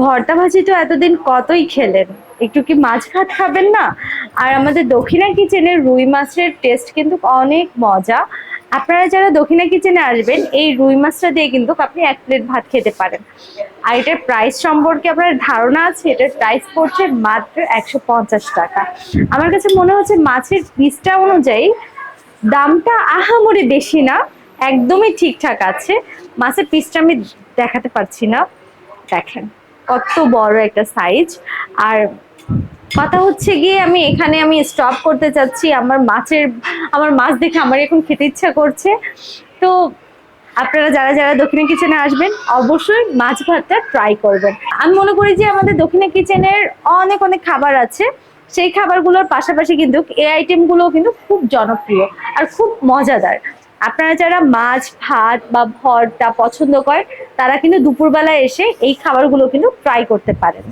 ভর্তা ভাজি তো এতদিন কতই খেলেন? একটু কি মাছ ভাত খাবেন না? আর আমাদের দক্ষিণা কিচেনের রুই মাছের টেস্ট কিন্তু অনেক মজা। আপনারা যারা দক্ষিণা কিচেনে আসবেন, এই রুই মাছটা দিয়ে কিন্তু আপনি এক প্লেট ভাত খেতে পারেন। আর এটার প্রাইস সম্পর্কে আপনার ধারণা আছে? এটার প্রাইস পড়ছে মাত্র একশো পঞ্চাশ টাকা। আমার কাছে মনে হচ্ছে মাছের পিসটা অনুযায়ী দামটা আহামরি বেশি না, একদমই ঠিকঠাক আছে। মাছের পিসটা আমি দেখাতে পারছি না। দেখেন। কত বড় একটা সাইজ আর কথা হচ্ছে গিয়ে আমি এখানে আমি স্টপ করতে চাচ্ছি। আমার মাছের, আমার মাছ দেখে আমার এখন খেতে ইচ্ছা করছে। তো আপনারা যারা যারা দক্ষিণা কিচেনে আসবেন, অবশ্যই মাছ ভাতটা ট্রাই করবেন। আমি মনে করি যে আমাদের দক্ষিণা কিচেনের অনেক অনেক খাবার আছে। সেই খাবারগুলোর পাশাপাশি কিন্তু এই আইটেমগুলো কিন্তু খুব জনপ্রিয় আর খুব মজাদার। আপনারা যারা মাছ, ভাত বা ভরটা পছন্দ করেন, তারা কিন্তু দুপুরবেলা এসে এই খাবারগুলো কিন্তু ট্রাই করতে পারেন।